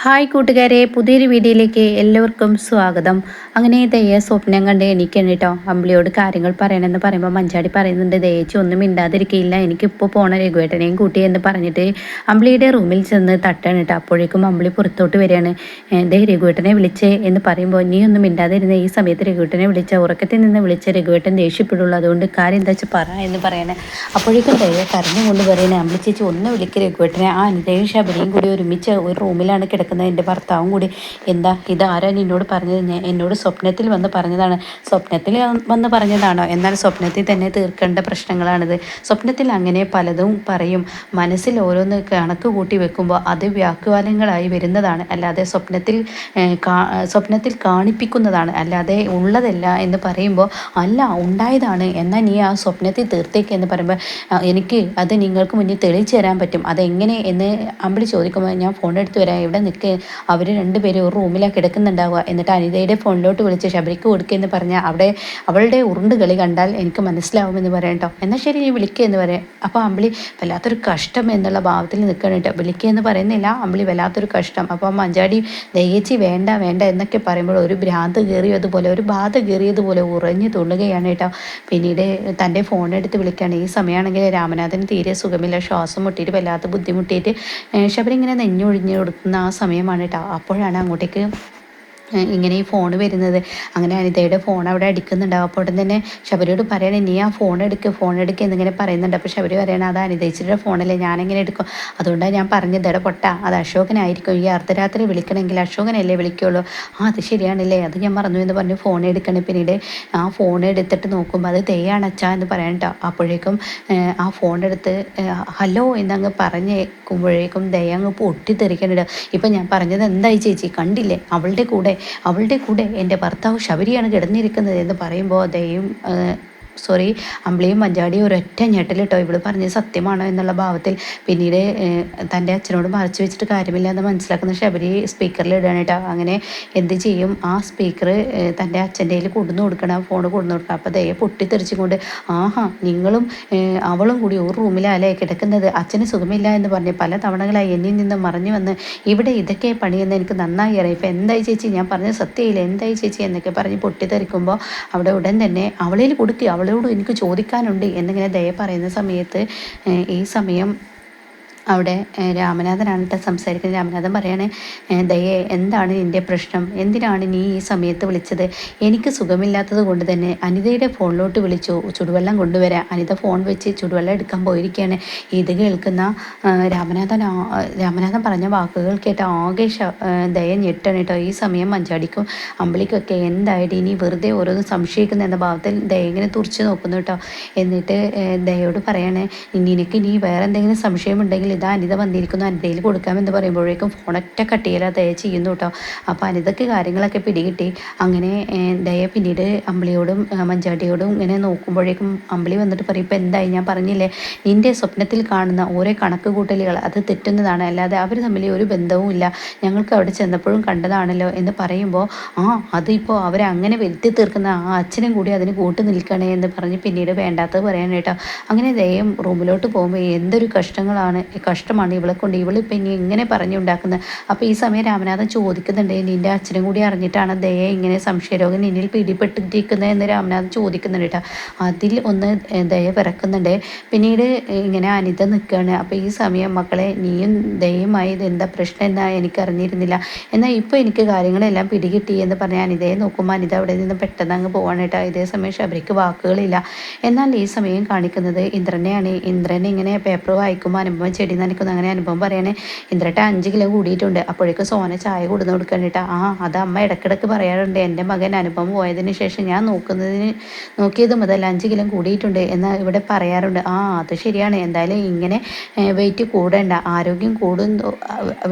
Hi കൂട്ടുകാരെ പുതിയൊരു വീഡിയോയിലേക്ക് എല്ലാവർക്കും സ്വാഗതം. അങ്ങനെ ദയ സ്വപ്നം കണ്ട് എനിക്കാണ് കേട്ടോ അമ്പിളിയോട് കാര്യങ്ങൾ പറയണമെന്ന് പറയുമ്പോൾ മഞ്ചാടി പറയുന്നുണ്ട് ദയച്ച് ഒന്നും മിണ്ടാതിരിക്കില്ല എനിക്കിപ്പോൾ പോണ രഘുവേട്ടനെയും കൂട്ടി എന്ന് പറഞ്ഞിട്ട് അമ്പിളിയുടെ റൂമിൽ ചെന്ന് തട്ടാണ് കേട്ടോ അപ്പോഴേക്കും അമ്പിളി പുറത്തോട്ട് വരികയാണ്. ദേ രഘുവേട്ടനെ വിളിച്ചേ എന്ന് പറയുമ്പോൾ നീ ഒന്നും മിണ്ടാതിരുന്ന. ഈ സമയത്ത് രഘുവേട്ടനെ വിളിച്ച. ഉറക്കത്തിൽ നിന്ന് വിളിച്ച രഘുവേട്ടൻ ദേഷ്യപ്പെടുള്ളൂ. അതുകൊണ്ട് കാര്യം എന്താ വെച്ചാൽ പറ എന്ന് പറയണേ. അപ്പോഴേക്കും ദയ കരഞ്ഞുകൊണ്ട് പറയണേ അമ്പിളി ചേച്ചി ഒന്ന് വിളിക്കുക രഘുവേട്ടനെ. ആ അനിതയും ശബരിയും കൂടി ഒരുമിച്ച് ഒരു റൂമിലാണ് കിടക്കുന്നത്. കിടക്കുന്ന എന്റെ ഭർത്താവും കൂടി. എന്താ ഇതാരാ നിന്നോട് പറഞ്ഞത്? എന്നോട് സ്വപ്നത്തിൽ വന്ന് പറഞ്ഞതാണ്. സ്വപ്നത്തിൽ വന്ന് പറഞ്ഞതാണോ? എന്നാൽ സ്വപ്നത്തിൽ തന്നെ തീർക്കേണ്ട പ്രശ്നങ്ങളാണിത്. സ്വപ്നത്തിൽ അങ്ങനെ പലതും പറയും. മനസ്സിൽ ഓരോന്ന് കണക്ക് കൂട്ടി വെക്കുമ്പോൾ അത് വ്യാഖ്യാനങ്ങളായി വരുന്നതാണ്. അല്ലാതെ സ്വപ്നത്തിൽ സ്വപ്നത്തിൽ കാണിപ്പിക്കുന്നതാണ്. അല്ലാതെ ഉള്ളതല്ല എന്ന് പറയുമ്പോൾ അല്ല ഉണ്ടായതാണ്. എന്നാൽ നീ ആ സ്വപ്നത്തിൽ തീർത്തേക്ക് എന്ന് പറയുമ്പോൾ എനിക്ക് അത് നിങ്ങൾക്ക് മുന്നിൽ തെളിയിച്ചു തരാൻ പറ്റും. അതെങ്ങനെ എന്ന് അമ്പിളി ചോദിക്കുമ്പോൾ ഞാൻ ഫോൺ എടുത്ത് വരാം. ഇവിടെ നിൽക്കുക അവർ രണ്ടുപേരും ഒരു റൂമിലാണ് കിടക്കുന്നുണ്ടാവുക. എന്നിട്ട് അനിതയുടെ ഫോണിലോട്ട് വിളിച്ച് ശബരിക്ക് കൊടുക്കുകയെന്ന് പറഞ്ഞാൽ അവിടെ അവളുടെ ഉരുണ്ട് കളി കണ്ടാൽ എനിക്ക് മനസ്സിലാവുമെന്ന് പറയാം കേട്ടോ. എന്നാൽ ശരി നീ വിളിക്കുക എന്ന് പറയാം. അപ്പോൾ അമ്പിളി വല്ലാത്തൊരു കഷ്ടം എന്നുള്ള ഭാവത്തിൽ നിൽക്കണം കേട്ടോ. വിളിക്കുക എന്ന് പറയുന്നില്ല അമ്പിളി വല്ലാത്തൊരു കഷ്ടം. അപ്പോൾ മഞ്ചാടി ദയച്ചി വേണ്ട വേണ്ട എന്നൊക്കെ പറയുമ്പോൾ ഒരു ഭ്രാന്ത് കയറിയതുപോലെ ഒരു ബാധ കയറിയതുപോലെ ഉറഞ്ഞു തുള്ളുകയാണ് കേട്ടോ. പിന്നീട് തന്റെ ഫോൺ എടുത്ത് വിളിക്കുകയാണ്. ഈ സമയമാണെങ്കിൽ രാമനാഥന് തീരെ സുഖമില്ല. ശ്വാസം മുട്ടിയിട്ട് വല്ലാത്ത ബുദ്ധിമുട്ടിയിട്ട് ശബരി ഇങ്ങനെ നെഞ്ഞൊഴിഞ്ഞു കൊടുക്കുന്ന ആ സമയമാണ് കേട്ടോ അപ്പോഴാണ് അങ്ങോട്ടേക്ക് ഇങ്ങനെ ഈ ഫോൺ വരുന്നത്. അങ്ങനെ അനിതയുടെ ഫോൺ അവിടെ അടിക്കുന്നുണ്ടാവും അപ്പോൾ ഉടൻ തന്നെ ശബരിയോട് പറയണേ നീ ആ ഫോൺ എടുക്കുക ഫോൺ എടുക്കുക എന്നിങ്ങനെ പറയുന്നുണ്ട്. അപ്പോൾ ശബരി പറയണേ അത് അനിതച്ചിയുടെ ഫോണല്ലേ ഞാനെങ്ങനെ എടുക്കും? അതുകൊണ്ടാണ് ഞാൻ പറഞ്ഞത് ഇട പൊട്ട അത് അശോകനായിരിക്കും. ഈ അർദ്ധരാത്രി വിളിക്കണമെങ്കിൽ അശോകനല്ലേ വിളിക്കുള്ളൂ. ആ അത് ശരിയാണല്ലേ. അത് ഞാൻ മറന്നു എന്ന് പറഞ്ഞ് ഫോൺ എടുക്കണം. പിന്നീട് ആ ഫോൺ എടുത്തിട്ട് നോക്കുമ്പോൾ അത് തെയ്യാണ് അച്ഛാ എന്ന് പറയണ്ട അപ്പോഴേക്കും ആ ഫോൺ എടുത്ത് ഹലോ എന്നങ്ങ് പറഞ്ഞേക്കുമ്പോഴേക്കും ദയ അങ്ങ് പൊട്ടിത്തെറിക്കണില്ല ഇപ്പം ഞാൻ പറഞ്ഞത് എന്തായി ചേച്ചി? കണ്ടില്ലേ? അവളുടെ കൂടെ അവളുടെ കൂടെ എന്റെ ഭർത്താവ് ശബരിയാണ് കിടന്നിരിക്കുന്നത് എന്ന് പറയുമ്പോൾ ദയും സോറി അമ്പിളിയും മഞ്ചാടിയും ഒരൊറ്റ ഞെട്ടലിട്ടോ ഇവൾ പറഞ്ഞത് സത്യമാണോ എന്നുള്ള ഭാവത്തിൽ. പിന്നീട് തന്റെ അച്ഛനോട് മറച്ചു വെച്ചിട്ട് കാര്യമില്ല എന്ന് മനസ്സിലാക്കുന്ന ശബരി സ്പീക്കറിൽ ഇടുകയാണ് കേട്ടോ. അങ്ങനെ എന്ത് ചെയ്യും? ആ സ്പീക്കർ തന്റെ അച്ഛന്റെ കയ്യിൽ കൊടുന്നു കൊടുക്കണം. ഫോൺ കൊടുന്നു കൊടുക്കണം. അപ്പോൾ ദയ പൊട്ടിത്തെറിച്ചുകൊണ്ട് ആഹാ നിങ്ങളും അവളും കൂടി ഒരു റൂമിലല്ലേ കിടക്കുന്നത്? അച്ഛന് സുഖമില്ല എന്ന് പറഞ്ഞ് പല തവണകളായി എന്നിൽ നിന്ന് മറിഞ്ഞു വന്ന് ഇവിടെ ഇതൊക്കെ പണിയെന്ന് എനിക്ക് നന്നായി അറിയാം. ഇപ്പം എന്തായി ചേച്ചി? ഞാൻ പറഞ്ഞ സത്യമില്ല എന്തായി ചേച്ചി? എന്നൊക്കെ പറഞ്ഞ് പൊട്ടിത്തെറിക്കുമ്പോൾ അവിടെ ഉടൻ തന്നെ അവളിൽ കൊടുക്കുക അവൾ അവളോട് എനിക്ക് ചോദിക്കാനുണ്ട് എന്നിങ്ങനെ ദയ പറയുന്ന സമയത്ത് ഈ സമയം അവിടെ രാമനാഥനാണ് സംസാരിക്കുന്നത്. രാമനാഥൻ പറയണേ ദയേ എന്താണ് നിന്റെ പ്രശ്നം? എന്തിനാണ് നീ ഈ സമയത്ത് വിളിച്ചത്? എനിക്ക് സുഖമില്ലാത്തത് കൊണ്ട് തന്നെ അനിതയുടെ ഫോണിലോട്ട് വിളിച്ചു ചുടുവെള്ളം കൊണ്ടുവരാം അനിത ഫോൺ വെച്ച് ചുടുവെള്ളം എടുക്കാൻ പോയിരിക്കുകയാണ്. ഇത് കേൾക്കുന്ന രാമനാഥൻ രാമനാഥൻ പറഞ്ഞ വാക്കുകൾ കേട്ട ആകെ ദയ ഞെട്ടണം കേട്ടോ. ഈ സമയം മഞ്ചാടിക്കും അമ്പിളിക്കൊക്കെ എന്തായിട്ട് ഇനി വെറുതെ ഓരോന്ന് സംശയിക്കുന്ന എന്ന ഭാവത്തിൽ ദയ ഇങ്ങനെ തുറച്ച് നോക്കുന്നു കേട്ടോ. എന്നിട്ട് ദയോട് പറയണേ നിനക്ക് ഇനി വേറെ എന്തെങ്കിലും സംശയമുണ്ടെങ്കിൽ ഇതാ അനിത വന്നിരിക്കുന്നു. അനിതയിൽ കൊടുക്കാമെന്ന് പറയുമ്പോഴേക്കും ഫോണൊറ്റ കട്ടിയില്ല ദയ ചെയ്യുന്നു കേട്ടോ അപ്പോൾ അനിതയ്ക്ക് കാര്യങ്ങളൊക്കെ പിടികിട്ടി. അങ്ങനെ ദയ പിന്നീട് അമ്പിളിയോടും മഞ്ചാട്ടിയോടും ഇങ്ങനെ നോക്കുമ്പോഴേക്കും അമ്പിളി വന്നിട്ട് പറയും ഇപ്പം എന്തായി? ഞാൻ പറഞ്ഞില്ലേ നിന്റെ സ്വപ്നത്തിൽ കാണുന്ന ഓരോ കണക്ക് കൂട്ടലുകൾ അത് തെറ്റുന്നതാണ്. അല്ലാതെ അവർ തമ്മിൽ ഒരു ബന്ധവും ഇല്ല. ഞങ്ങൾക്ക് അവിടെ ചെന്നപ്പോഴും കണ്ടതാണല്ലോ എന്ന് പറയുമ്പോൾ ആ അതിപ്പോൾ അവരങ്ങനെ വരുത്തി തീർക്കുന്ന ആ അച്ഛനും കൂടി അതിന് കൂട്ട് നിൽക്കണേ എന്ന് പറഞ്ഞ് പിന്നീട് വേണ്ടാത്തത് പറയാൻ കേട്ടോ അങ്ങനെ ദയം റൂമിലോട്ട് പോകുമ്പോൾ എന്തൊരു കഷ്ടങ്ങളാണ്. കഷ്ടമാണ് ഇവളെ കൊണ്ട്. ഇവളിപ്പോൾ ഇനി എങ്ങനെ പറഞ്ഞുണ്ടാക്കുന്നത് അപ്പോൾ ഈ സമയം രാമനാഥൻ ചോദിക്കുന്നുണ്ട് നിന്റെ അച്ഛനും കൂടി അറിഞ്ഞിട്ടാണ് ദയ ഇങ്ങനെ സംശയരോഗം നിന്നിൽ പിടിപ്പെട്ടിരിക്കുന്നത് എന്ന് രാമനാഥൻ ചോദിക്കുന്നുണ്ട് കേട്ടോ. അതിൽ ഒന്ന് ദയ പിറക്കുന്നുണ്ട്. പിന്നീട് ഇങ്ങനെ അനിത നിൽക്കുകയാണ്. അപ്പോൾ ഈ സമയം മക്കളെ നീയും ദയുമായി ഇത് എന്താ പ്രശ്നം എന്നാ എനിക്ക് അറിഞ്ഞിരുന്നില്ല. എന്നാൽ ഇപ്പോൾ എനിക്ക് കാര്യങ്ങളെല്ലാം പിടികിട്ടി എന്ന് പറഞ്ഞാൽ അനിതയെ നോക്കുമ്പോൾ അനിത അവിടെ നിന്ന് പെട്ടെന്ന് അങ്ങ് പോവാണ് കേട്ടോ. ഇതേ സമയം ശബരിക്ക് വാക്കുകളില്ല. എന്നാൽ ഈ സമയം കാണിക്കുന്നത് ഇന്ദ്രനെയാണ്. ഇന്ദ്രൻ ഇങ്ങനെ പേപ്പർ വായിക്കുമ്പോൾ അനുഭവം ചെടി നനയ്ക്കുന്ന അങ്ങനെ അനുഭവം പറയണേ. ഇന്ദ്രട്ട അഞ്ച് കിലോ കൂടിയിട്ടുണ്ട്. അപ്പോഴേക്കും സോന ചായ കൊടുന്ന് കൊടുക്കണ്ടിട്ട് ആ അത് അമ്മ ഇടക്കിടക്ക് പറയാറുണ്ട്. എന്റെ മകൻ അനുഭവം പോയതിന് ശേഷം ഞാൻ നോക്കുന്നതിന് നോക്കിയത് മുതൽ അഞ്ച് കിലോ കൂടിയിട്ടുണ്ട് എന്ന് ഇവിടെ പറയാറുണ്ട്. ആ അത് ശരിയാണ്. എന്തായാലും ഇങ്ങനെ വെയിറ്റ് കൂടേണ്ട. ആരോഗ്യം കൂടും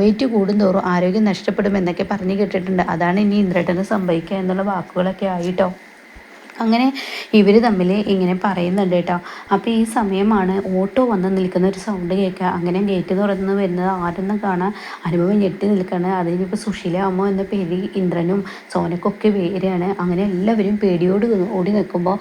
വെയിറ്റ് കൂടുന്തോറും ആരോഗ്യം നഷ്ടപ്പെടും എന്നൊക്കെ പറഞ്ഞു കേട്ടിട്ടുണ്ട്. അതാണ് ഇനി ഇന്ദ്രട്ടന് സംഭവിക്കുക എന്നുള്ള വാക്കുകളൊക്കെ ആയിട്ടോ അങ്ങനെ ഇവർ തമ്മിൽ ഇങ്ങനെ പറയുന്നുണ്ട് കേട്ടോ. അപ്പോൾ ഈ സമയമാണ് ഓട്ടോ വന്ന് നിൽക്കുന്ന ഒരു സൗണ്ട് കേൾക്കുക. അങ്ങനെ ഗേറ്റ് തുറന്ന് വരുന്നത് ആരെന്ന് കാണാൻ അനുഭവം ഞെട്ടി നിൽക്കുകയാണ്. അതിനിപ്പോൾ സുശീല അമ്മ എന്ന പേര് ഇന്ദ്രനും സോനക്കൊക്കെ പേരാണ് അങ്ങനെ എല്ലാവരും പേടിയോട് ഓടി നിൽക്കുമ്പോൾ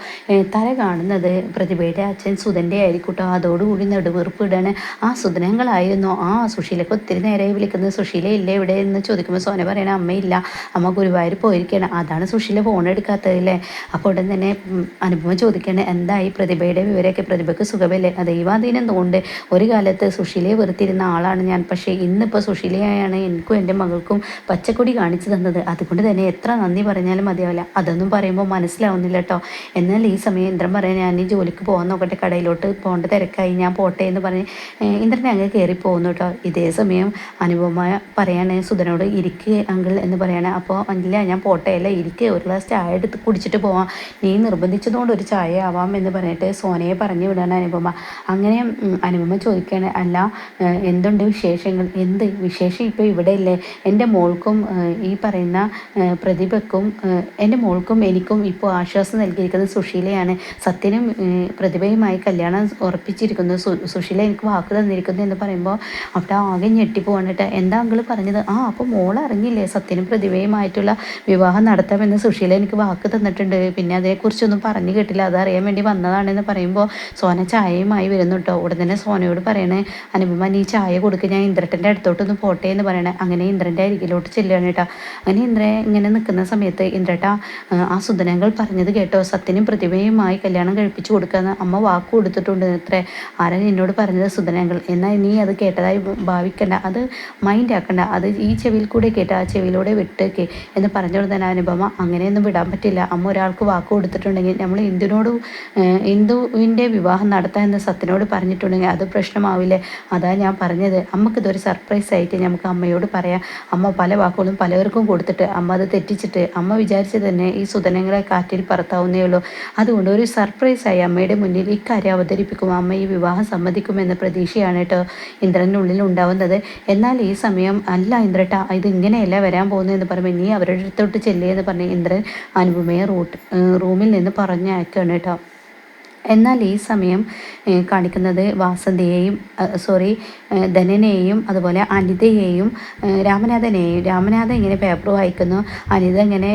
തല കാണുന്നത് പ്രതിഭയുടെ അച്ഛൻ സുധന്റെ ആയിരിക്കട്ടോ. അതോടുകൂടി നെടുവീർപ്പ് ഇടാണ്. ആ സുധനങ്ങളായിരുന്നു. ആ സുശീലക്ക് ഒത്തിരി നേരമായി വിളിക്കുന്നത് സുശീല ഇല്ല ഇവിടെ എന്ന് ചോദിക്കുമ്പോൾ സോന പറയണ അമ്മയില്ല. അമ്മ ഗുരുവായൂർ പോയിരിക്കുകയാണ് അതാണ് സുശീല ഫോൺ എടുക്കാത്തതല്ലേ അപ്പോൾ ഉടൻ തന്നെ അനുഭവം ചോദിക്കേണ്ടത് എന്തായി? പ്രതിഭയുടെ വിവരമൊക്കെ പ്രതിഭയ്ക്ക് സുഖമല്ലേ? ദൈവാധീനം തോണ്ട് ഒരു കാലത്ത് സുശീലയെ വെറുത്തിരുന്ന ആളാണ് ഞാൻ. പക്ഷേ ഇന്നിപ്പോൾ സുശീലയാണ് എനിക്കും എന്റെ മകൾക്കും പച്ചക്കൊടി കാണിച്ചു തന്നത്. അതുകൊണ്ട് തന്നെ എത്ര നന്ദി പറഞ്ഞാലും മതിയാവില്ല. അതൊന്നും പറയുമ്പോൾ മനസ്സിലാവുന്നില്ല കേട്ടോ എന്നാൽ ഈ സമയം ഇന്ദ്രൻ പറയാൻ ഞാൻ ഈ ജോലിക്ക് പോകാൻ നോക്കട്ടെ. കടയിലോട്ട് പോകേണ്ട തിരക്കായി. ഞാൻ പോട്ടെ എന്ന് പറഞ്ഞ് ഇന്ദ്രൻ അങ്ങ് കയറി പോകുന്നു കേട്ടോ ഇതേ സമയം അനുപമ പറയാണ് സുധനോട് ഇരിക്കുക അങ്കിൾ എന്ന് പറയാണ്. അപ്പോൾ അല്ല ഞാൻ പോട്ടെ. അല്ല? ഇരിക്കുക ഒരു ഗ്ലാസ് ചായ എടുത്ത് കുടിച്ചിട്ട് പോവാം. നീ നിർബന്ധിച്ചതുകൊണ്ട് ഒരു ചായ ആവാം എന്ന് പറഞ്ഞിട്ട് സോനയെ പറഞ്ഞു വിടാണ് അനുപമ. അങ്ങനെ അനുപമ ചോദിക്കുകയാണ് അല്ല എന്തുണ്ട് വിശേഷങ്ങൾ? എന്ത് വിശേഷം ഇപ്പോൾ ഇവിടെ ഇല്ലേ എന്റെ മോൾക്കും ഈ പറയുന്ന പ്രതിഭക്കും എന്റെ മോൾക്കും എനിക്കും ഇപ്പോൾ ആശ്വാസം നൽകിയിരിക്കുന്നത് സുശീലയാണ്. സത്യനും പ്രതിഭയുമായി കല്യാണം ഉറപ്പിച്ചിരിക്കുന്നു. സുശീല എനിക്ക് വാക്ക് തന്നിരിക്കുന്നു എന്ന് പറയുമ്പോൾ അവിടെ ആകെ ഞെട്ടിപ്പോണിട്ട് എന്താ അങ്കിൾ പറഞ്ഞത്? ആ അപ്പോൾ മോൾ അറിഞ്ഞില്ലേ സത്യനും പ്രതിഭയുമായിട്ടുള്ള വിവാഹം നടത്താമെന്ന് സുശീല എനിക്ക് വാക്ക് തന്നിട്ടുണ്ട്. പിന്നെ അതേക്കുറിച്ചൊന്നും പറഞ്ഞു കേട്ടില്ല. അതറിയാൻ വേണ്ടി വന്നതാണെന്ന് പറയുമ്പോൾ സോന ചായയുമായി വരുന്നു കേട്ടോ ഉടൻ തന്നെ സോനയോട് പറയണേ അനുപമ നീ ചായ കൊടുക്കുക ഞാൻ ഇന്ദ്രന്റെ അടുത്തോട്ടൊന്ന് പോട്ടെ എന്ന് പറയണേ. അങ്ങനെ ഇന്ദ്രന്റെ അരികിലോട്ട് ചെല്ലുകയാണ് കേട്ടോ അങ്ങനെ ഇന്ദ്ര ഇങ്ങനെ നിൽക്കുന്ന സമയത്ത് ഇന്ദ്രട്ട ആ സുധനങ്ങൾ പറഞ്ഞത് കേട്ടോ. സത്യനും പ്രതിഭയുമായി കല്യാണം കഴിപ്പിച്ചു കൊടുക്കാന്ന് അമ്മ വാക്ക് കൊടുത്തിട്ടുണ്ട് ഇത്ര ആരാ എന്നോട് പറഞ്ഞത് സുധനങ്ങൾ? എന്നാൽ നീ അത് കേട്ടതായി ഭാവിക്കണ്ട. അത് മൈൻഡ് ആക്കണ്ട. അത് ഈ ചെവിയിൽ കൂടെ കേട്ട ആ ചെവിയിലൂടെ വിട്ടേക്ക്. എന്ന് പറഞ്ഞുകൊണ്ട് തന്നെ അനുപമ. അങ്ങനെയൊന്നും വിടാൻ പറ്റില്ല. അമ്മ ഒരാൾക്ക് വാക്ക് കൊടുത്തിട്ടുണ്ടെങ്കിൽ നമ്മൾ ഹിന്ദുവിനോട് ഇന്ദുവിന്റെ വിവാഹം നടത്താൻ എന്ന് സത്യനോട് പറഞ്ഞിട്ടുണ്ടെങ്കിൽ അത് പ്രശ്നമാവില്ലേ? അതാ ഞാൻ പറഞ്ഞത്. ഇതൊരു സർപ്രൈസ് ആയിട്ട് നമുക്ക് അമ്മയോട് പറയാം. അമ്മ പല വാക്കുകളും പലവർക്കും കൊടുത്തിട്ട് അമ്മ അത് തെറ്റിച്ചിട്ട് അമ്മ വിചാരിച്ച് തന്നെ ഈ സുധനങ്ങളെ കാറ്റിൽ പറത്താവുന്നേ ഉള്ളൂ. അതുകൊണ്ട് ഒരു സർപ്രൈസായി അമ്മയുടെ മുന്നിൽ ഇക്കാര്യം അവതരിപ്പിക്കും. അമ്മ ഈ വിവാഹം സമ്മതിക്കുമെന്ന പ്രതീക്ഷയാണ് കേട്ടോ ഇന്ദ്രനുള്ളിൽ ഉണ്ടാവുന്നത്. എന്നാൽ ഈ സമയം അല്ല ഇന്ദ്രട്ട ഇത് ഇങ്ങനെയല്ല വരാൻ പോകുന്നതെന്ന് പറയുമ്പോൾ നീ അവരുടെ അടുത്തോട്ട് ചെല്ലേ എന്ന് പറഞ്ഞ് ഇന്ദ്രൻ അനുപമയെ റൂട്ട് റൂമിൽ നിന്ന് പറഞ്ഞയക്കുകയാണ് കേട്ടോ. എന്നാൽ ഈ സമയം കാണിക്കുന്നത് വാസന്തിയെയും സോറി ധനനെയും അതുപോലെ അനിതയെയും രാമനാഥനെയും. രാമനാഥൻ ഇങ്ങനെ പേപ്പർ വായിക്കുന്നു. അനിത ഇങ്ങനെ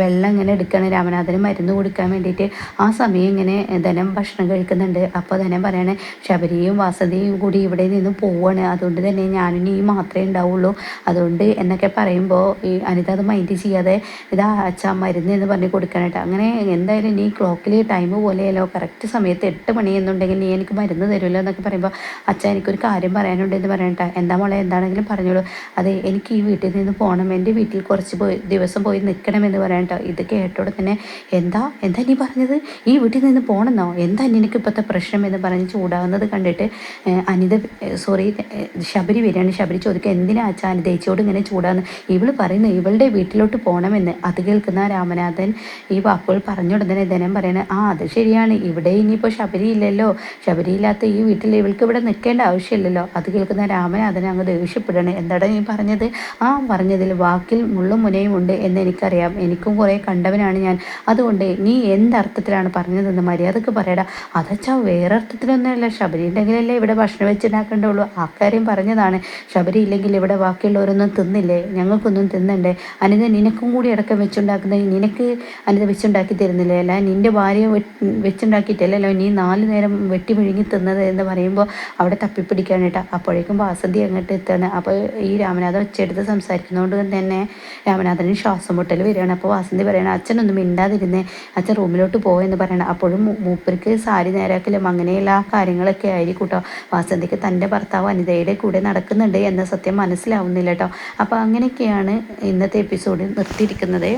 വെള്ളം ഇങ്ങനെ എടുക്കുകയാണ്. രാമനാഥന് മരുന്ന് കൊടുക്കാൻ വേണ്ടിയിട്ട് ആ സമയം ഇങ്ങനെ ധനം ഭക്ഷണം കഴിക്കുന്നുണ്ട്. അപ്പോൾ ധനം പറയാണ് ശബരിയും വാസന്തിയും കൂടി ഇവിടെ നിന്ന് പോവാണ്. അതുകൊണ്ട് തന്നെ ഞാനും നീ മാത്രമേ ഉണ്ടാവുള്ളൂ. അതുകൊണ്ട് എന്നൊക്കെ പറയുമ്പോൾ ഈ അനിത അത് മൈൻഡ് ചെയ്യാതെ ഇതാ അച്ഛാ മരുന്ന് എന്ന് പറഞ്ഞ് കൊടുക്കാനായിട്ട് അങ്ങനെ എന്തായാലും നീ ക്ലോക്കിൽ ടൈം പോലെയല്ലോ. കറക്റ്റ് സമയത്ത് എട്ട് മണി എന്നുണ്ടെങ്കിൽ നീ എനിക്ക് മരുന്ന് തരുമല്ലോ എന്നൊക്കെ പറയുമ്പോൾ അച്ഛൻ എനിക്കൊരു കാര്യം പറയാനുണ്ട് എന്ന് പറയട്ടെ എന്താ മോളെ എന്താണെങ്കിലും പറഞ്ഞോളൂ. അതെ എനിക്ക് ഈ വീട്ടിൽ നിന്ന് പോകണം എന്റെ വീട്ടിൽ കുറച്ച് പോയി ദിവസം പോയി നിൽക്കണം എന്ന് പറയട്ടോ ഇത് കേട്ടോടെ തന്നെ എന്താ എന്താ നീ പറഞ്ഞത്? ഈ വീട്ടിൽ നിന്ന് പോകണമെന്നോ എന്താ നിനക്ക് ഇപ്പോഴത്തെ പ്രശ്നം? എന്ന് പറഞ്ഞ് ചൂടാവുന്നത് കണ്ടിട്ട് അനിത സോറി ശബരി വരികയാണ്. ശബരി ചോദിക്കുക എന്തിനാ അച്ഛാ അനിതേച്ചോട് ഇങ്ങനെ ചൂടാന്ന്? ഇവൾ പറയുന്നു ഇവളുടെ വീട്ടിലോട്ട് പോകണമെന്ന് അത് കേൾക്കുന്ന രാമനാഥൻ ഈ വാക്കുകൾ പറഞ്ഞുടനെ ധനം പറയുന്നത് ആ അത് ശരിയാണ്. ഇവിടെ ഇനിയിപ്പോൾ ശബരി ഇല്ലല്ലോ ശബരിയില്ലാത്ത ഈ വീട്ടിൽ ഇവൾക്ക് ഇവിടെ നിൽക്കേണ്ട ആവശ്യമില്ലല്ലോ. അത് കേൾക്കുന്ന രാമൻ അതിനെ അങ്ങ് ദേഷ്യപ്പെടണേ. എന്താടാ നീ പറഞ്ഞത്? ആ പറഞ്ഞതിൽ വാക്കിൽ മുള്ളും മുനയും ഉണ്ട് എന്ന് എനിക്കറിയാം. എനിക്കും കുറേ കണ്ടവനാണ് ഞാൻ. അതുകൊണ്ട് നീ എന്തർത്ഥത്തിലാണ് പറഞ്ഞതെന്ന് മര്യാദയ്ക്ക് പറയടാ. അതച്ചാ വേറെ അർത്ഥത്തിലൊന്നുമല്ല ശബരി ഉണ്ടെങ്കിലല്ലേ ഇവിടെ ഭക്ഷണം വെച്ചുണ്ടാക്കേണ്ടുള്ളൂ. ആ കാര്യം പറഞ്ഞതാണ്. ശബരി ഇല്ലെങ്കിൽ ഇവിടെ ബാക്കിയുള്ളവരൊന്നും തിന്നില്ലേ? ഞങ്ങൾക്കൊന്നും തിന്നണ്ടേ? അനിത നിനക്കും കൂടി അടക്കം വെച്ചുണ്ടാക്കുന്ന നിനക്ക് അനിത വെച്ചുണ്ടാക്കി തരുന്നില്ലേ? അല്ല നിന്റെ ഭാര്യ വെച്ചുണ്ടാക്കിയിട്ട് അല്ലല്ലോ ഇനി നാല് നേരം വെട്ടി വിഴുങ്ങി തിന്നത് എന്ന് പറയുമ്പോൾ അവിടെ തപ്പിപ്പിടിക്കാൻ കേട്ടോ. അപ്പോഴേക്കും വാസന്തി അങ്ങോട്ട് എത്തുകയാണ് അപ്പോൾ ഈ രാമനാഥൻ ഒച്ചയെടുത്ത് സംസാരിക്കുന്നതുകൊണ്ട് തന്നെ രാമനാഥന് ശ്വാസം മുട്ടൽ വരികയാണ്. അപ്പോൾ വാസന്തി പറയണം അച്ഛനൊന്നും മിണ്ടാതിരുന്നേ. അച്ഛൻ റൂമിലോട്ട് പോയെന്ന് പറയണം. അപ്പോഴും മൂപ്പർക്ക് സാരി നേരാക്കില്ല. അങ്ങനെയുള്ള കാര്യങ്ങളൊക്കെ ആയിരിക്കും കേട്ടോ വാസന്തിക്ക് തന്റെ ഭർത്താവ് അനിതയുടെ കൂടെ നടക്കുന്നുണ്ട് എന്ന സത്യം മനസ്സിലാവുന്നില്ല കേട്ടോ. അപ്പോൾ അങ്ങനെയൊക്കെയാണ് ഇന്നത്തെ എപ്പിസോഡ് നിർത്തിയിരിക്കുന്നത്.